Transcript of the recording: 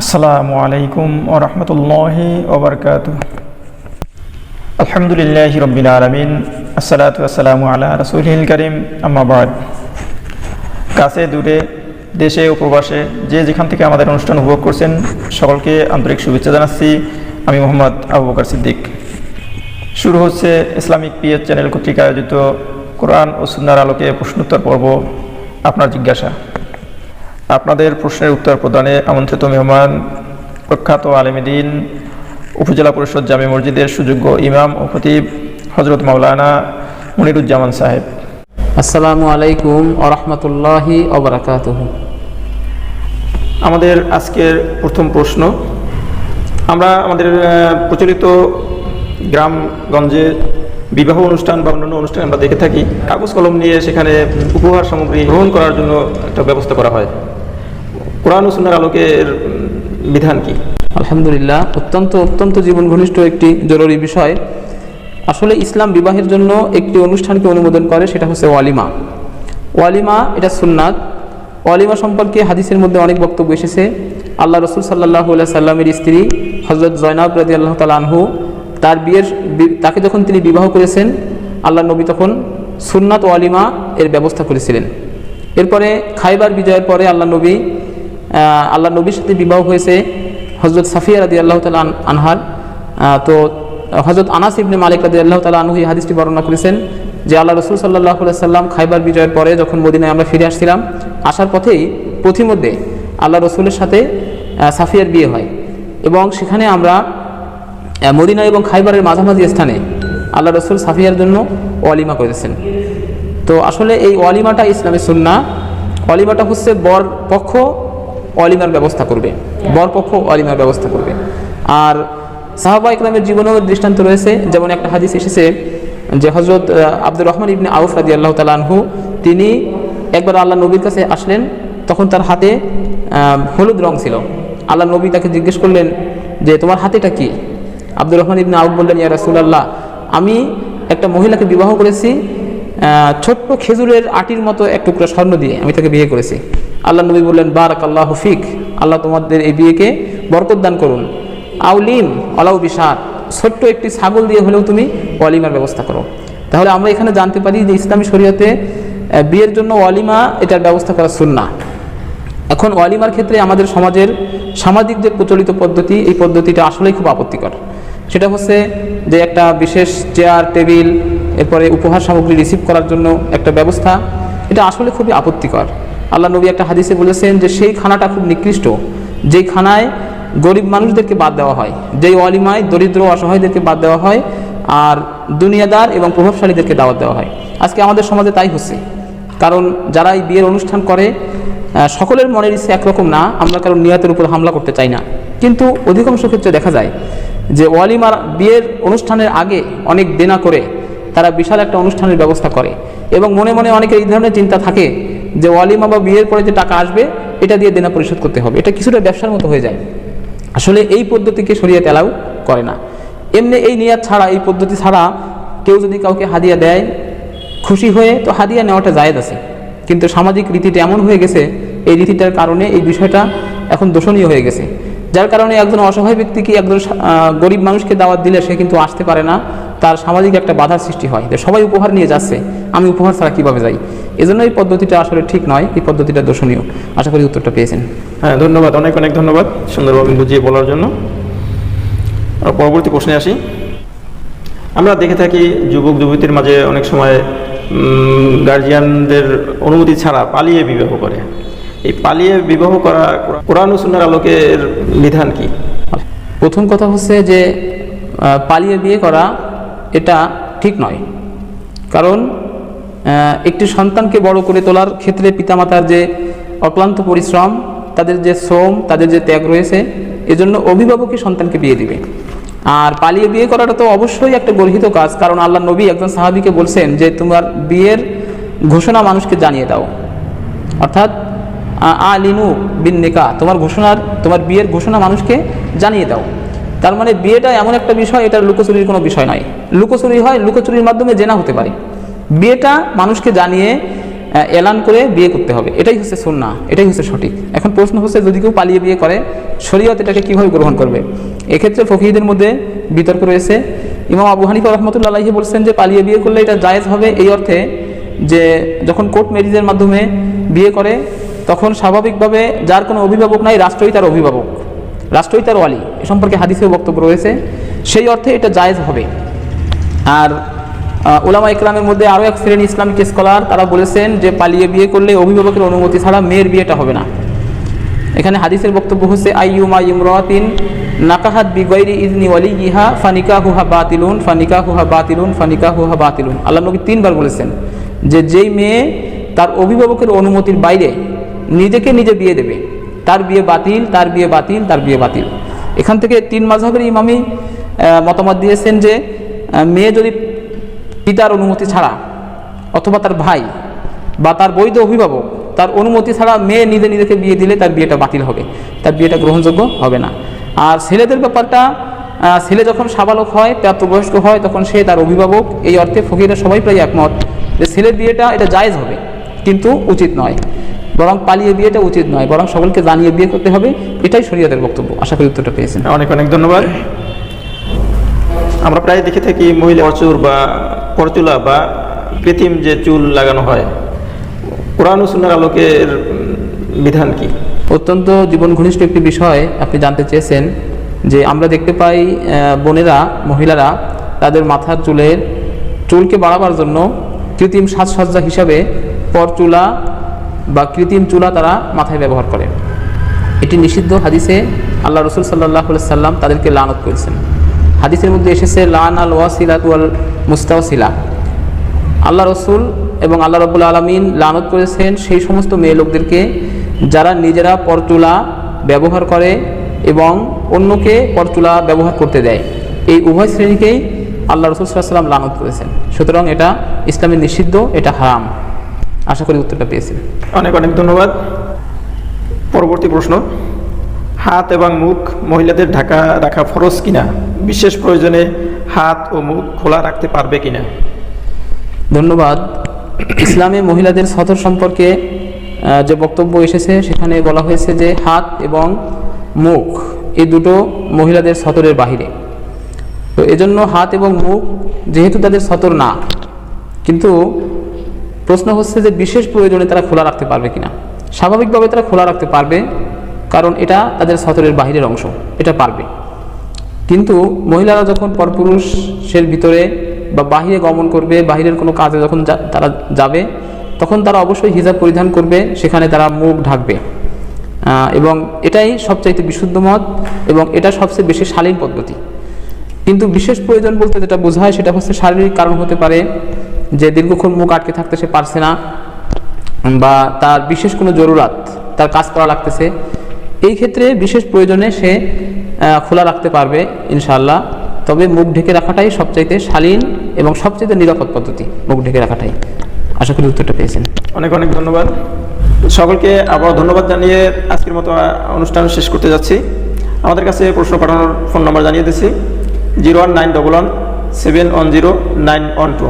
আসসালামু আলাইকুম ও রহমতুল্লাহি ওবরকাত আলহামদুলিল্লাহ রবিল আলমিন, আসসালাতু আসসালামু আলা রসুলহিল করিম আম্মাবাদ কাছে দূরে, দেশে ও প্রবাসে যে যেখান থেকে আমাদের অনুষ্ঠান উপভোগ করছেন, সকলকে আন্তরিক শুভেচ্ছা জানাচ্ছি। আমি মোহাম্মদ আবু বকর সিদ্দিক। শুরু হচ্ছে ইসলামিক পিএস চ্যানেল কর্তৃক আয়োজিত কোরআন ও সুন্নার আলোকে প্রশ্নোত্তর পর্ব। আপনার জিজ্ঞাসা। আপনাদের প্রশ্নের উত্তর প্রদানে আমন্ত্রিত মেহমান প্রখ্যাত আলমদিন উপজেলা পরিষদ জামে মসজিদের সুযোগ্য ইমাম ও খতিব হজরত মাওলানা মনিরুজ্জামান সাহেব। আসসালামু আলাইকুম আরহামতুল্লাহি অবরাকাত আমাদের আজকের প্রথম প্রশ্ন আমরা আমাদের প্রচলিত গ্রামগঞ্জে বিবাহ অনুষ্ঠান বা অন্যান্য অনুষ্ঠান আমরা দেখে থাকি। কাগজ কলম নিয়ে সেখানে উপহার সামগ্রী গ্রহণ করার জন্য একটা ব্যবস্থা করা হয়। কোরআন ও সুন্নার আলোকের বিধান কি? আলহামদুলিল্লাহ, অত্যন্ত অত্যন্ত জীবন ঘনিষ্ঠ একটি জরুরি বিষয়। আসলে ইসলাম বিবাহের জন্য একটি অনুষ্ঠানকে অনুমোদন করে, সেটা হচ্ছে ওয়ালিমা। ওয়ালিমা, এটা সুন্নাত। ওয়ালিমা সম্পর্কে হাদিসের মধ্যে অনেক বক্তব্য এসেছে। আল্লাহ রসুল সাল্লাহ সাল্লামের স্ত্রী হজরত জয়নাব রাজি আল্লাহ তাল আনহু, তার বিয়ের তাকে যখন তিনি বিবাহ করেছেন আল্লাহ নবী তখন সুন্নাত ওয়ালিমা এর ব্যবস্থা করেছিলেন। এরপরে খাইবার বিজয়ের পরে আল্লাহ নবী আল্লাহ নবীর সাথে বিবাহ হয়েছে হজরত সাফিয়া রাদি আল্লাহ তালা আনহার। তো হজরত আনাস ইবনে মালিক রাদি আল্লাহ তালা আনহু হাদিসটি বর্ণনা করেছেন যে আল্লাহ রসুল সাল্লাহ সাল্লাম খাইবার বিজয়ের পরে যখন মদিনায় আমরা ফিরে আসছিলাম, আসার পথেই পথিমধ্যে আল্লাহ রসুলের সাথে সাফিয়ার বিয়ে হয় এবং সেখানে আমরা মদিনা এবং খাইবারের মাঝামাঝি স্থানে আল্লাহ রসুল সাফিয়ার জন্য ওয়ালিমা করেছেন। তো আসলে এই ওয়ালিমাটা ইসলামের সুন্না ওয়ালিমাটা হচ্ছে বর পক্ষ ওয়ালিমার ব্যবস্থা করবে। বর পক্ষ ওয়ালিমার ব্যবস্থা করবে। আর সাহাবা ইকরামের জীবনেও দৃষ্টান্ত রয়েছে। যেমন একটা হাদিস এসেছে যে হজরত আব্দুর রহমান ইবনে আউফ রাদি আল্লাহ তালানহু তিনি একবার আল্লাহ নবীর কাছে আসলেন, তখন তার হাতে হলুদ রং ছিল। আল্লাহ নবী তাকে জিজ্ঞেস করলেন যে, তোমার হাতেটা কি? আব্দুর রহমান ইবনে আউফ বললেন, ইয়া রাসূলুল্লাহ, আমি একটা মহিলাকে বিবাহ করেছি ছোট্ট খেজুরের আটির মতো এক টুকরা স্বর্ণ দিয়ে আমি তাকে বিয়ে করেছি। আল্লাহ নবী বললেন বারাক আল্লাহ ফিক, আল্লাহ তোমাদের এই বিয়েকে বরকত দান করুন। আউলিম অলাউ বিশাদ ছোট্ট একটি ছাগল দিয়ে হলেও তুমি ওয়ালিমার ব্যবস্থা করো। তাহলে আমরা এখানে জানতে পারি যে ইসলামী শরীয়তে বিয়ের জন্য ওয়ালিমা এটার ব্যবস্থা করা সুন্না এখন ওয়ালিমার ক্ষেত্রে আমাদের সমাজের সামাজিক যে প্রচলিত পদ্ধতি, এই পদ্ধতিটা আসলেই খুব আপত্তিকর। সেটা হচ্ছে যে একটা বিশেষ চেয়ার, টেবিল, এরপরে উপহার সামগ্রী রিসিভ করার জন্য একটা ব্যবস্থা, এটা আসলে খুবই আপত্তিকর। আল্লাহ নবী একটা হাদিসে বলেছেন যে সেই খানাটা খুব নিকৃষ্ট। যেই খানায় গরিব মানুষদেরকে বাদ দেওয়া হয়, যেই ওয়ালিমায় দরিদ্র অসহায়দেরকে বাদ দেওয়া হয় আর দুনিয়াদার এবং প্রভাবশালীদেরকে দাওয়াত দেওয়া হয়। আজকে আমাদের সমাজে তাই হচ্ছে। কারণ যারা এই বিয়ের অনুষ্ঠান করে সকলের মনের ইচ্ছে একরকম না, আমরা কারণ নিয়াতের উপর হামলা করতে চাই না। কিন্তু অধিকাংশ ক্ষেত্রে দেখা যায় যে ওয়ালিমার বিয়ের অনুষ্ঠানের আগে অনেক দেনা করে তারা বিশাল একটা অনুষ্ঠানের ব্যবস্থা করে এবং মনে মনে অনেকের এই ধরনের চিন্তা থাকে যে ওয়ালিমা বা বিয়ের পরে যে টাকা আসবে, এটা দিয়ে দেনা পরিশোধ করতে হবে। এটা কিছুটা ব্যবসার মতো হয়ে যায়। আসলে এই পদ্ধতিকে শরীয়ত অ্যালাউ করে না। এমনি এই নিয়াত ছাড়া, এই পদ্ধতি ছাড়া কেউ যদি কাউকে হাদিয়া দেয়, খুশি হয়ে, তো হাদিয়া নেওয়াটা জায়েজ আছে। কিন্তু সামাজিক রীতিটা এমন হয়ে গেছে, এই রীতিটার কারণে এই বিষয়টা এখন দোষণীয় হয়ে গেছে। যার কারণে একজন অসহায় ব্যক্তিকে, একজন গরিব মানুষকে দাওয়াত দিলে সে কিন্তু আসতে পারে না। তার সামাজিক একটা বাধার সৃষ্টি হয়। যে সবাই উপহার নিয়ে যাচ্ছে। আমি উপহার ছাড়া কীভাবে যাই? এজন্য এই পদ্ধতিটা আসলে ঠিক নয় এই পদ্ধতিটা দর্শনীয়। আশা করি উত্তরটা পেয়েছেন। হ্যাঁ ধন্যবাদ অনেক অনেক ধন্যবাদ সুন্দরভাবে বুঝিয়ে বলার জন্য। আর পরবর্তী প্রশ্নে আসি। আমরা দেখে থাকি যুবক যুবতীর মাঝে অনেক সময় গার্জিয়ানদের অনুমতি ছাড়া পালিয়ে বিবাহ করে। এই পালিয়ে বিবাহ করা কোরআন সুন্নার আলোকের বিধান কি? প্রথম কথা হচ্ছে যে পালিয়ে বিয়ে করা এটা ঠিক নয়। কারণ একটি সন্তানকে বড় করে তোলার ক্ষেত্রে পিতামাতার যে অক্লান্ত পরিশ্রম, তাদের যে শ্রম, তাদের যে ত্যাগ রয়েছে, এজন্য অভিভাবকই সন্তানকে বিয়ে দিবে। আর পালিয়ে বিয়ে করাটা তো অবশ্যই একটা গর্হিত কাজ, কারণ আল্লাহ নবী একজন সাহাবিকে বলছেন যে, তোমার বিয়ের ঘোষণা মানুষকে জানিয়ে দাও। অর্থাৎ, আ- আলিনু বিন নিকা, তোমার ঘোষণার, তোমার বিয়ের ঘোষণা মানুষকে জানিয়ে দাও। তার মানে বিয়েটা এমন একটা বিষয়, এটা লুকোচুরির কোনো বিষয় নয়। লুকোচুরি হয়, লুকোচুরির মাধ্যমে জেনা হতে পারে। বিয়েটা মানুষকে জানিয়ে এলান করে বিয়ে করতে হবে। এটাই হচ্ছে সুন্না এটাই হচ্ছে সঠিক। এখন প্রশ্ন হচ্ছে, যদি কেউ পালিয়ে বিয়ে করে, শরীয়ত এটাকে কীভাবে গ্রহণ করবে? এক্ষেত্রে ফকিরদের মধ্যে বিতর্ক রয়েছে। ইমাম আবু হানিফা রহমতুল্লাহি বলছেন যে, পালিয়ে বিয়ে করলে এটা জায়েজ হবে এই অর্থে যে, যখন কোর্ট ম্যারেজের মাধ্যমে বিয়ে করে, তখন স্বাভাবিকভাবে যার কোনো অভিভাবক নাই, রাষ্ট্রই তার অভিভাবক। রাষ্ট্রই তার ওয়ালি। এ সম্পর্কে হাদিসেও বক্তব্য রয়েছে। সেই অর্থে এটা জায়েজ হবে। আর ওলামা ইকরামের মধ্যে আরও এক শ্রেণি ইসলামিক স্কলার, তারা বলেছেন যে পালিয়ে বিয়ে করলে অভিভাবকের অনুমতি ছাড়া মেয়ের বিয়েটা হবে না। এখানে হাদিসের বক্তব্য হচ্ছে, আইয়ুমা ইমরাতিন নাকাহাত বিগৈরি ইজনি ওয়ালি ইহা ফানিকা হুহা বাতিলুন ফানিকা হুহা বাতিলুন ফানিকা হুহা বাতিলুন। আল্লাহ নবী তিনবার বলেছেন যে যেই মেয়ে তার অভিভাবকের অনুমতির বাইরে নিজেকে নিজে বিয়ে দেবে, তার বিয়ে বাতিল, তার বিয়ে বাতিল, তার বিয়ে বাতিল। এখান থেকে তিন মাঝহের ইমামি মতামত দিয়েছেন যে মেয়ে যদি পিতার অনুমতি ছাড়া অথবা তার ভাই বা তার বৈধ অভিভাবক, তার অনুমতি ছাড়া মেয়ে নিজে নিজেকে বিয়ে দিলে তার বিয়েটা বাতিল হবে, তার বিয়েটা গ্রহণযোগ্য হবে না। আর ছেলেদের ব্যাপারটা ছেলে যখন সাবালক হয়, প্রাপ্তবয়স্ক হয়, তখন সে তার অভিভাবক, এই অর্থে ফকিরা সবাই প্রায় একমত যে ছেলের বিয়েটা এটা জায়েজ হবে, কিন্তু উচিত নয়। বরং পালিয়ে বিয়েটা উচিত নয়, বরং সকলকে জানিয়ে বিয়ে করতে হবে, এটাই শরীয়তের বক্তব্য। আশা করি উত্তরটা পেয়েছেন। অনেক অনেক ধন্যবাদ। আমরা প্রায় দেখে থাকি মহিলা অচুর বা পরচুলা বা কৃত্রিম যে চুল লাগানো হয়, কোরআন সুন্নার আলোকের বিধান কি? অত্যন্ত জীবন ঘনিষ্ঠ একটি বিষয় আপনি জানতে চেয়েছেন, যে আমরা দেখতে পাই বোনেরা, মহিলারা তাদের মাথার চুলের চুলকে বাড়াবার জন্য কৃত্রিম সাজসজ্জা হিসাবে পরচুলা বা কৃত্রিম চুলা তারা মাথায় ব্যবহার করে। এটি নিষিদ্ধ হাদিসে আল্লাহ রসুল সাল্লাহ সাল্লাম তাদেরকে লানত করেছেন। হাদিসের মধ্যে এসেছে লান আল ওয়াসিলাত ওয়াল মুস্তাওসিলা। আল্লাহ রসুল এবং আল্লাহ রবুল আলমিন লানত করেছেন সেই সমস্ত মেয়ে লোকদেরকে যারা নিজেরা পরচুলা ব্যবহার করে এবং অন্যকে পরচুলা ব্যবহার করতে দেয়। এই উভয় শ্রেণীকেই আল্লাহ রসুল সাল্লাম লানত করেছেন। সুতরাং এটা ইসলামের নিষিদ্ধ, এটা হারাম। আশা করি উত্তরটা পেয়েছেন। অনেক অনেক ধন্যবাদ। পরবর্তী প্রশ্ন। হাত এবং মুখ মহিলাদের ঢাকা রাখা ফরজ কিনা? বিশেষ প্রয়োজনে হাত ও মুখ খোলা রাখতে পারবে কিনা? ধন্যবাদ। ইসলামে মহিলাদের সতর সম্পর্কে যে বক্তব্য এসেছে, সেখানে বলা হয়েছে যে হাত এবং মুখ, এই দুটো মহিলাদের সতরের বাহিরে। তো এজন্য হাত এবং মুখ যেহেতু তাদের সতর না, কিন্তু প্রশ্ন হচ্ছে যে বিশেষ প্রয়োজনে তারা খোলা রাখতে পারবে কিনা? স্বাভাবিকভাবে তারা খোলা রাখতে পারবে কারণ এটা তাদের সতরের বাহিরের অংশ, এটা পারবে। কিন্তু মহিলারা যখন পরপুরুষের ভিতরে বা বাহিরে গমন করবে, বাহিরের কোনো কাজে যখন তারা যাবে, তখন তারা অবশ্যই হিজাব পরিধান করবে, সেখানে তারা মুখ ঢাকবে। এবং এটাই সবচাইতে বিশুদ্ধ মত এবং এটা সবচেয়ে বেশি শালীন পদ্ধতি। কিন্তু বিশেষ প্রয়োজন বলতে যেটা বোঝায় সেটা হচ্ছে শারীরিক কারণ হতে পারে যে দীর্ঘক্ষণ মুখ আটকে থাকতে সে পারছে না বা তার বিশেষ কোনো জরুরাত, তার কাজ করা লাগতেছে এই ক্ষেত্রে বিশেষ প্রয়োজনে সে খোলা রাখতে পারবে ইনশাল্লাহ তবে মুখ ঢেকে রাখাটাই সবচাইতে শালীন এবং সবচাইতে নিরাপদ পদ্ধতি, মুখ ঢেকে রাখাটাই। আশা করি উত্তরটা পেয়েছেন। অনেক অনেক ধন্যবাদ। সকলকে আবার ধন্যবাদ জানিয়ে আজকের মতো অনুষ্ঠান শেষ করতে যাচ্ছি। আমাদের কাছে প্রশ্ন পাঠানোর ফোন নাম্বার জানিয়ে দিচ্ছি, zero one nine double one seven one zero nine one two.